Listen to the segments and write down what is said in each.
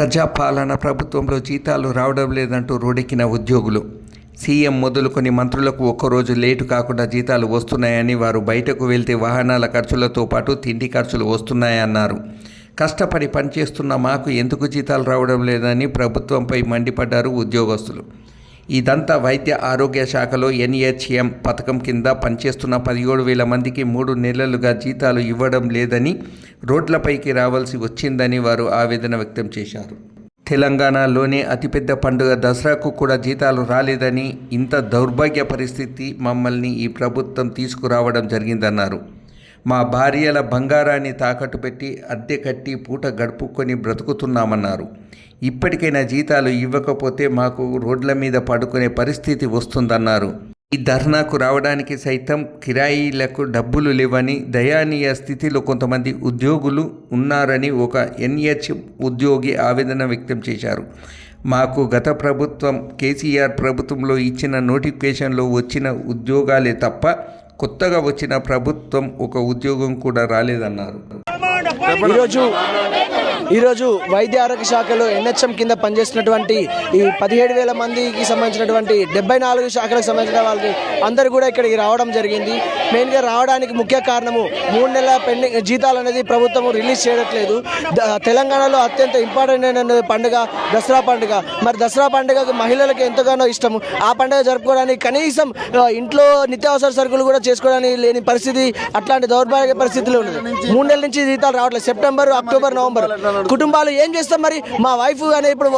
ప్రజాపాలన ప్రభుత్వంలో జీతాలు రావడం లేదంటూ రోడెక్కిన ఉద్యోగులు. సీఎం మొదలుకొని మంత్రులకు ఒక్కరోజు లేటు కాకుండా జీతాలు వస్తున్నాయని వారు బయటకు వెళ్తే వాహనాల ఖర్చులతో పాటు తిండి ఖర్చులు వస్తున్నాయన్నారు. కష్టపడి పనిచేస్తున్న మాకు ఎందుకు జీతాలు రావడం లేదని ప్రభుత్వంపై మండిపడ్డారు ఉద్యోగస్తులు. ఇదంతా వైద్య ఆరోగ్య శాఖలో ఎన్హెచ్ఎం పథకం కింద పనిచేస్తున్న పదిహేడు వేల మందికి మూడు నెలలుగా జీతాలు ఇవ్వడం లేదని రోడ్లపైకి రావాల్సి వచ్చిందని వారు ఆవేదన వ్యక్తం చేశారు. తెలంగాణలోనే అతిపెద్ద పండుగ దసరాకు కూడా జీతాలు రాలేదని ఇంత దౌర్భాగ్య పరిస్థితి మమ్మల్ని ఈ ప్రభుత్వం తీసుకురావడం జరిగిందన్నారు. మా భార్యల బంగారాన్ని తాకట్టు పెట్టి అద్దె కట్టి పూట గడుపుకొని బ్రతుకుతున్నామన్నారు. ఇప్పటికైనా జీతాలు ఇవ్వకపోతే మాకు రోడ్ల మీద పడుకునే పరిస్థితి వస్తుందన్నారు. ఈ ధర్నాకు రావడానికి సైతం కిరాయిలకు డబ్బులు లేవని దయానీయ స్థితిలో కొంతమంది ఉద్యోగులు ఉన్నారని ఒక ఎన్హెచ్ ఉద్యోగి ఆవేదన వ్యక్తం చేశారు. మాకు గత ప్రభుత్వం కేసీఆర్ ప్రభుత్వంలో ఇచ్చిన నోటిఫికేషన్లో వచ్చిన ఉద్యోగాలే తప్ప కొత్తగా వచ్చిన ప్రభుత్వం ఒక ఉద్యోగం కూడా రాలేదన్నారు. ఈరోజు ఈరోజు వైద్య ఆరోగ్య శాఖలో ఎన్హెచ్ఎం కింద పనిచేస్తున్నటువంటి ఈ పదిహేడు వేల మందికి సంబంధించినటువంటి డెబ్బై నాలుగు శాఖలకు సంబంధించిన వాళ్ళకి అందరూ కూడా ఇక్కడికి రావడం జరిగింది. మెయిన్గా రావడానికి ముఖ్య కారణము మూడు నెలల పెండింగ్ జీతాలు అనేది ప్రభుత్వం రిలీజ్ చేయట్లేదు. తెలంగాణలో అత్యంత ఇంపార్టెంట్ అయిన పండుగ దసరా పండుగ. మరి దసరా పండుగకు మహిళలకు ఎంతగానో ఇష్టము. ఆ పండుగ జరుపుకోవడానికి కనీసం ఇంట్లో నిత్యావసర సరుకులు కూడా చేసుకోవడానికి లేని పరిస్థితి అట్లాంటి దౌర్భాగ్య పరిస్థితిలో ఉన్నది. మూడు నెలల నుంచి జీతాలు రావట్లేదు. September October November. కుటుంబాలు ఏం చేస్తాం మరి? మా వైఫ్ కానీ ఇప్పుడు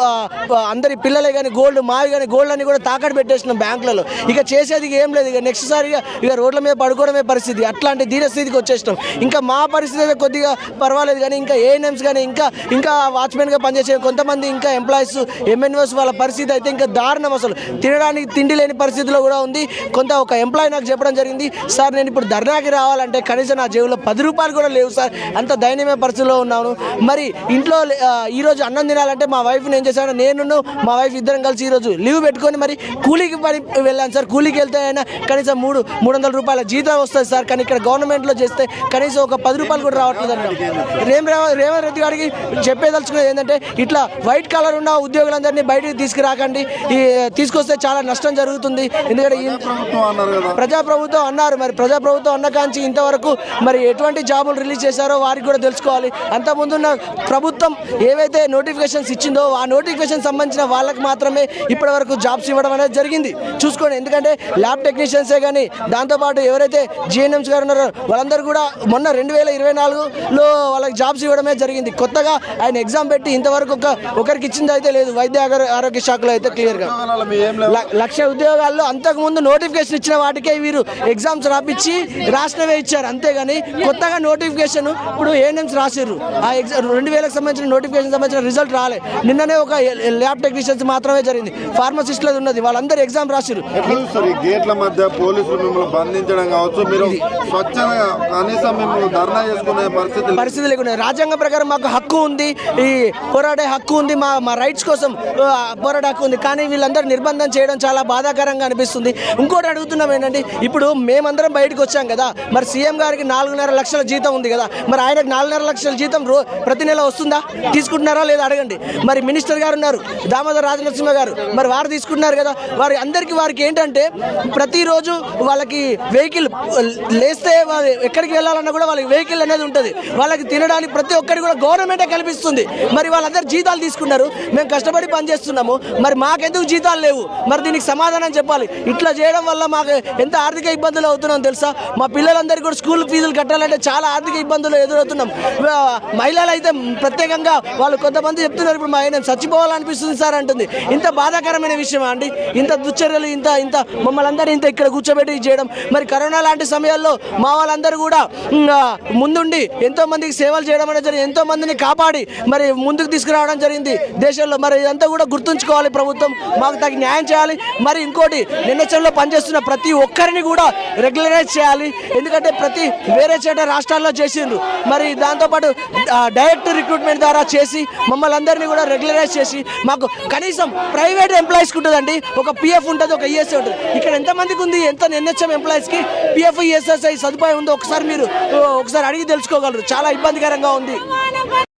అందరి పిల్లలే కానీ గోల్డ్ మావి కానీ గోల్డ్ అని కూడా తాకట్టు పెట్టేసినాం బ్యాంకులలో. ఇక చేసేది ఏం లేదు. ఇక నెక్స్ట్ సారి ఇక రోడ్ల మీద పడుకోవడమే పరిస్థితి. అట్లాంటి దీన స్థితికి వచ్చేసినాం. ఇంకా మా పరిస్థితి అయితే కొద్దిగా పర్వాలేదు కానీ ఇంకా ఏఎన్ఎంస్ కానీ ఇంకా ఇంకా వాచ్మెన్గా పనిచేసే కొంతమంది ఇంకా ఎంప్లాయీస్ ఎంఎన్ఓస్ వాళ్ళ పరిస్థితి అయితే ఇంకా దారుణం అసలు. తినడానికి తిండి లేని పరిస్థితిలో కూడా ఉంది. కొంత ఒక ఎంప్లాయీ నాకు చెప్పడం జరిగింది సార్ నేను ఇప్పుడు ధర్నాకి రావాలంటే కనీసం నా జేబులో పది రూపాయలు కూడా లేవు సార్. అంత దయనీయమైన పరిస్థితిలో ఉన్నాను. మరి ఇంట్లో ఈరోజు అన్నం తినాలంటే మా వైఫ్ని ఏం చేశాను నేను మా వైఫ్ ఇద్దరం కలిసి ఈరోజు లీవ్ పెట్టుకొని మరి కూలీకి పని వెళ్ళాను సార్. కూలీకి వెళ్తే అయినా కనీసం మూడు మూడు వందల రూపాయల జీతం వస్తుంది సార్. కానీ ఇక్కడ గవర్నమెంట్లో చేస్తే కనీసం ఒక పది రూపాయలు కూడా రావట్లేదు అన్నాం రేమ్ రేవ- రేవంత్ రెడ్డి గారికి చెప్పేదలుచుకున్నది ఏంటంటే ఇట్లా వైట్ కలర్ ఉన్న ఉద్యోగులందరినీ బయటికి తీసుకురాకండి. ఈ తీసుకొస్తే చాలా నష్టం జరుగుతుంది. ఎందుకంటే ప్రజాప్రభుత్వం అన్నారు మరి ప్రజాప్రభుత్వం అన్న కాంచి ఇంతవరకు మరి ఎటువంటి జాబులు రిలీజ్ చేశారో వారికి కూడా తెలుసుకోవాలి. అంత ముందున్న ప్రభుత్వం ఏవైతే నోటిఫికేషన్స్ ఇచ్చిందో ఆ నోటిఫికేషన్ సంబంధించిన వాళ్ళకి మాత్రమే ఇప్పటి వరకు జాబ్స్ ఇవ్వడం అనేది జరిగింది. చూసుకోండి ఎందుకంటే ల్యాబ్ టెక్నీషియన్సే కానీ దాంతోపాటు ఎవరైతే జిఎన్ఎంస్ గారు ఉన్నారో వాళ్ళందరూ కూడా మొన్న రెండు వేల ఇరవై నాలుగులో వాళ్ళకి జాబ్స్ ఇవ్వడమే జరిగింది. కొత్తగా ఆయన ఎగ్జామ్ పెట్టి ఇంతవరకు ఒక ఒకరికి ఇచ్చింది అయితే లేదు. వైద్య ఆరోగ్య శాఖలో అయితే క్లియర్గా. లక్ష ఉద్యోగాల్లో అంతకుముందు నోటిఫికేషన్ ఇచ్చిన వాటికే వీరు ఎగ్జామ్స్ రాపిచ్చి రాసినవే ఇచ్చారు. అంతేగాని కొత్తగా నోటిఫికేషన్ ఇప్పుడు ఏఎన్ఎంస్ రాసిర్రు. ఆ ఎగ్జామ్ రెండు వేలకు సంబంధించిన నోటిఫికేషన్ సంబంధించిన రిజల్ట్ రాలే. నిన్ననే ఒక ల్యాబ్ టెక్నీషియన్స్ మాత్రమే జరిగింది. ఫార్మసిస్టులది ఉన్నది. వాళ్ళందరూ ఎగ్జామ్ రాసిర్రు. గేట్ల మధ్య పోలీసులు మిమ్మల్ని బంధించడం కావచ్చు మీరు స్వచ్ఛంగా కనీసం మిమ్మల్ని ధర్నా చేసుకునే పరిస్థితి పరిస్థితి లేకుండా. రాజ్యాంగం ప్రకారం మాకు హక్కు ఉంది. ఈ పోరాడే హక్కు ఉంది. మా మా రైట్స్ కోసం పోరాడే హక్కు ఉంది. కానీ వీళ్ళందరూ నిర్బంధం చేయడం చాలా బాధాకరంగా అనిపిస్తుంది. ఇంకోటి అడుగుతున్నాం ఏంటంటే ఇప్పుడు మేమందరం బయటకు వచ్చాం కదా. మరి సీఎం గారికి నాలుగున్నర లక్షల జీతం ఉంది కదా. మరి ఆయనకు నాలుగున్నర లక్షల జీతం రో ప్రతి నెల వస్తుందా? తీసుకుంటున్నారా లేదా అడగండి. మరి మినిస్టర్ గారు ఉన్నారు దామోదర్ రాజనరసింహ గారు. మరి వారు తీసుకుంటున్నారు కదా. వారి అందరికీ వారికి ఏంటంటే ప్రతిరోజు వాళ్ళకి వెహికల్ లేస్తే వాళ్ళు ఎక్కడికి వెళ్ళాలన్నా కూడా వాళ్ళకి వెహికల్ అనేది ఉంటుంది. వాళ్ళకి తినడానికి ప్రతి ఒక్కరికి కూడా గవర్నమెంటే కల్పిస్తుంది. మరి వాళ్ళందరూ జీతాలు తీసుకున్నారు. మేము కష్టపడి పనిచేస్తున్నాము. మరి మాకెందుకు జీతాలు లేవు? మరి దీనికి సమాధానం చెప్పాలి. ఇట్లా చేయడం వల్ల మాకు ఎంత ఆర్థిక ఇబ్బందులు అవుతున్నాం తెలుసా? మా పిల్లలందరికీ కూడా స్కూల్ ఫీజులు కట్టాలంటే చాలా ఆర్థిక ఇబ్బందులు ఎదురవుతున్నాయి. చెప్తున్నాం. మహిళలు అయితే ప్రత్యేకంగా వాళ్ళు కొంతమంది చెప్తున్నారు ఇప్పుడు మా ఆయన చచ్చిపోవాలనిపిస్తుంది సార్ అంటుంది. ఇంత బాధాకరమైన విషయమా అండి? ఇంత దుశ్చర్యలు ఇంత ఇంత మమ్మల్ని అందరూ ఇంత ఇక్కడ కూర్చోబెట్టి చేయడం. మరి కరోనా లాంటి సమయాల్లో మా వాళ్ళందరూ కూడా ముందుండి ఎంతో మందికి సేవలు చేయడం అనేది జరిగింది. ఎంతో మందిని కాపాడి మరి ముందుకు తీసుకురావడం జరిగింది దేశంలో. మరి ఇదంతా కూడా గుర్తుంచుకోవాలి ప్రభుత్వం. మాకు తగిన న్యాయం చేయాలి. మరి ఇంకోటి నిన్నచంలో పనిచేస్తున్న ప్రతి ఒక్కరిని కూడా రెగ్యులరైజ్ చేయాలి. ఎందుకంటే ప్రతి వేరే చేట రాష్ట్రాల్లో చేసిండ్రు. మరి దాంతోపాటు డైరెక్ట్ రిక్రూట్మెంట్ ద్వారా చేసి మమ్మల్ని అందరినీ కూడా రెగ్యులరైజ్ చేసి మాకు కనీసం ప్రైవేట్ ఎంప్లాయీస్కి ఉంటుందండి. ఒక పిఎఫ్ ఉంటుంది ఒక ఈఎస్ఐ ఉంటుంది. ఇక్కడ ఎంతమందికి ఉంది? ఎంత ఎన్హెచ్ఎం ఎంప్లాయీస్కి పిఎఫ్ ఈఎస్ఎస్ఐ సదుపాయం ఉందో ఒకసారి మీరు ఒకసారి అడిగి తెలుసుకోగలరు. చాలా ఇబ్బందికరంగా ఉంది.